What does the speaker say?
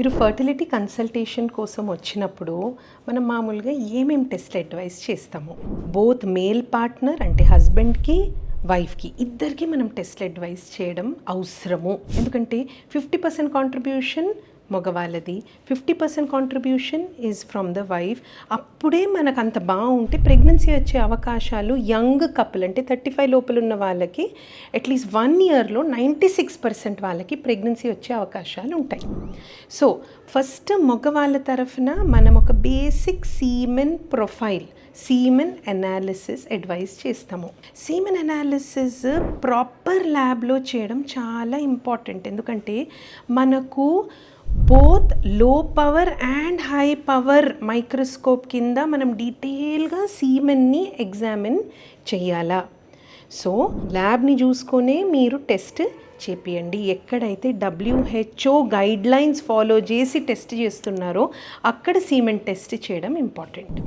మీరు fertility consultation కోసం వచ్చినప్పుడు మనం మామూలుగా ఏమేం టెస్ట్ అడ్వైస్ చేస్తాము? బోత్ మేల్ పార్ట్నర్ అంటే హస్బెండ్కి వైఫ్కి ఇద్దరికి మనం టెస్ట్ అడ్వైస్ చేయడం అవసరము. ఎందుకంటే fifty percent contribution మగవాళ్ళది. Fifty percent contribution is from the wife అప్పుడే మనకు అంత బాగుంటే ప్రెగ్నెన్సీ వచ్చే అవకాశాలు యంగ్ కపుల్ అంటే థర్టీ ఫైవ్ లోపల ఉన్న వాళ్ళకి అట్లీస్ట్ వన్ ఇయర్లో నైంటీ సిక్స్ పర్సెంట్ వాళ్ళకి ప్రెగ్నెన్సీ వచ్చే అవకాశాలు ఉంటాయి. సో ఫస్ట్ మగవాళ్ళ తరఫున మనం ఒక basic semen profile semen analysis advice చేస్తాము. సీమెన్ అనాలిసిస్ ప్రాపర్ ల్యాబ్లో చేయడం చాలా ఇంపార్టెంట్ ఎందుకంటే మనకు బోత్లో power and high power microscope కింద మనం డీటెయిల్గా సీమెన్ని ఎగ్జామిన్ చేయాలా. సో ల్యాబ్ని చూసుకొనే మీరు టెస్ట్ చేపియండి. ఎక్కడైతే డబ్ల్యూహెచ్ఓ గైడ్లైన్స్ ఫాలో చేసి టెస్ట్ చేస్తున్నారో అక్కడ సీమెంట్ టెస్ట్ చేయడం ఇంపార్టెంట్